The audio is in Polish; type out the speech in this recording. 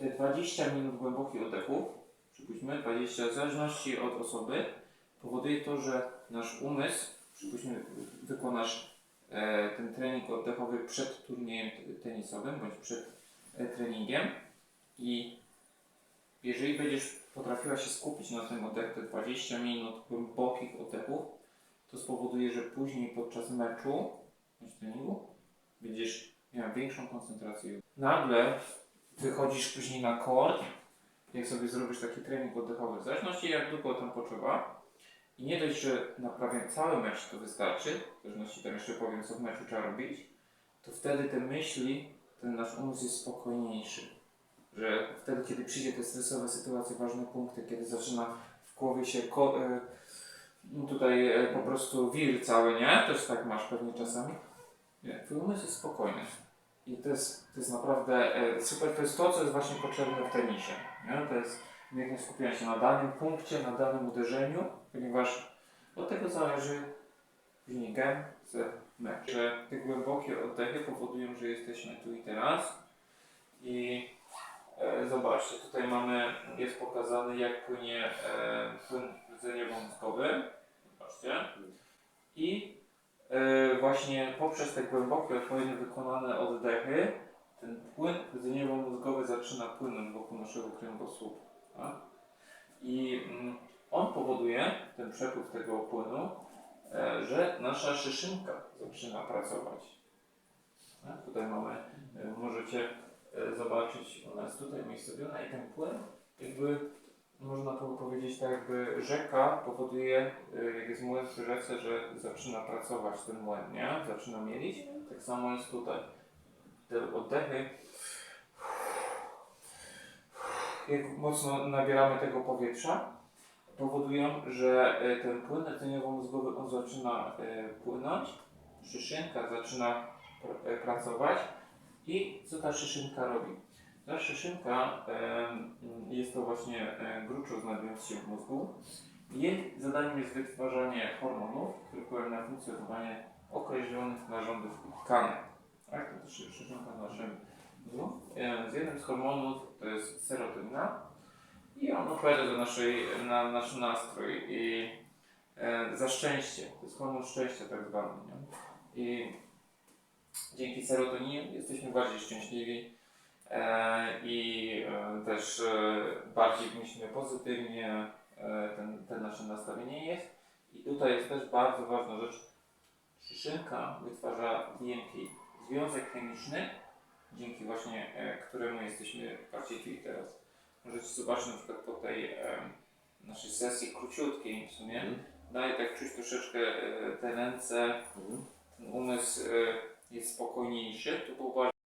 te 20 minut głębokich oddechów, przypuśćmy 20 w zależności od osoby, powoduje to, że nasz umysł, przypuśćmy wykonasz e, ten trening oddechowy przed turniejem tenisowym bądź przed e, treningiem i jeżeli będziesz potrafiła się skupić na tym oddech te 20 minut głębokich oddechów, to spowoduje, że później podczas meczu bądź treningu będziesz miała większą koncentrację. Nagle wychodzisz później na kort, jak sobie zrobisz taki trening oddechowy, w zależności jak długo tam potrzeba. I nie dość, że naprawię cały mecz to wystarczy, w zależności tam jeszcze powiem co w meczu trzeba robić, to wtedy te myśli, ten nasz umysł jest spokojniejszy. Że wtedy, kiedy przyjdzie te stresowe sytuacje, ważne punkty, kiedy zaczyna w głowie się e, no tutaj e, po prostu wir cały, nie? Też tak masz pewnie czasami. Nie, twój umysł jest spokojny. I to jest, to jest naprawdę e, super. To jest to, co jest właśnie potrzebne w tenisie. Nie? To jest umiejętność skupienia się na danym punkcie, na danym uderzeniu, ponieważ od tego zależy później game z mecz. Że te głębokie oddechy powodują, że jesteśmy tu i teraz. I e, zobaczcie, tutaj mamy, jest pokazany jak płynie e, płyn rdzeniowo-mózgowy. Zobaczcie. I właśnie poprzez te głębokie, odpowiednio wykonane oddechy, ten płyn rdzeniowo-mózgowy zaczyna płynąć wokół naszego kręgosłupa. Tak? I mm, on powoduje, ten przepływ tego płynu, e, że nasza szyszynka zaczyna pracować. Tak? Tutaj mamy, e, możecie e, zobaczyć, ona jest tutaj umiejscowiona i ten płyn jakby można to powiedzieć tak jakby rzeka powoduje, y, jak jest młyn przy rzece, że zaczyna pracować ten młyn, nie? Zaczyna mielić. Tak samo jest tutaj. Te oddechy, jak mocno nabieramy tego powietrza, powodują, że y, ten płyn rdzeniowo-mózgowy on zaczyna y, płynąć, szyszynka zaczyna pr- pracować i co ta szyszynka robi? Ta szyszynka em, jest to właśnie e, gruczoł znajdujący się w mózgu. Jej zadaniem jest wytwarzanie hormonów, które wpływają na funkcjonowanie określonych narządów tkanek. Tak, to też szyszynka w naszym mózgu. Z jednym z hormonów to jest serotonina i on odpowiada za naszej, na nasz nastrój i e, za szczęście. To jest hormon szczęścia tak zwany. I dzięki serotoninie jesteśmy bardziej szczęśliwi i e, też e, bardziej myślimy pozytywnie, e, ten, ten nasze nastawienie jest. I tutaj jest też bardzo ważna rzecz. Szyszynka wytwarza DMT, związek chemiczny, dzięki właśnie e, któremu jesteśmy bardziej tu i teraz. Możecie zobaczyć na przykład po tej e, naszej sesji króciutkiej w sumie, daje tak czuć troszeczkę e, te ręce, ten umysł e, jest spokojniejszy. Tu był bardzo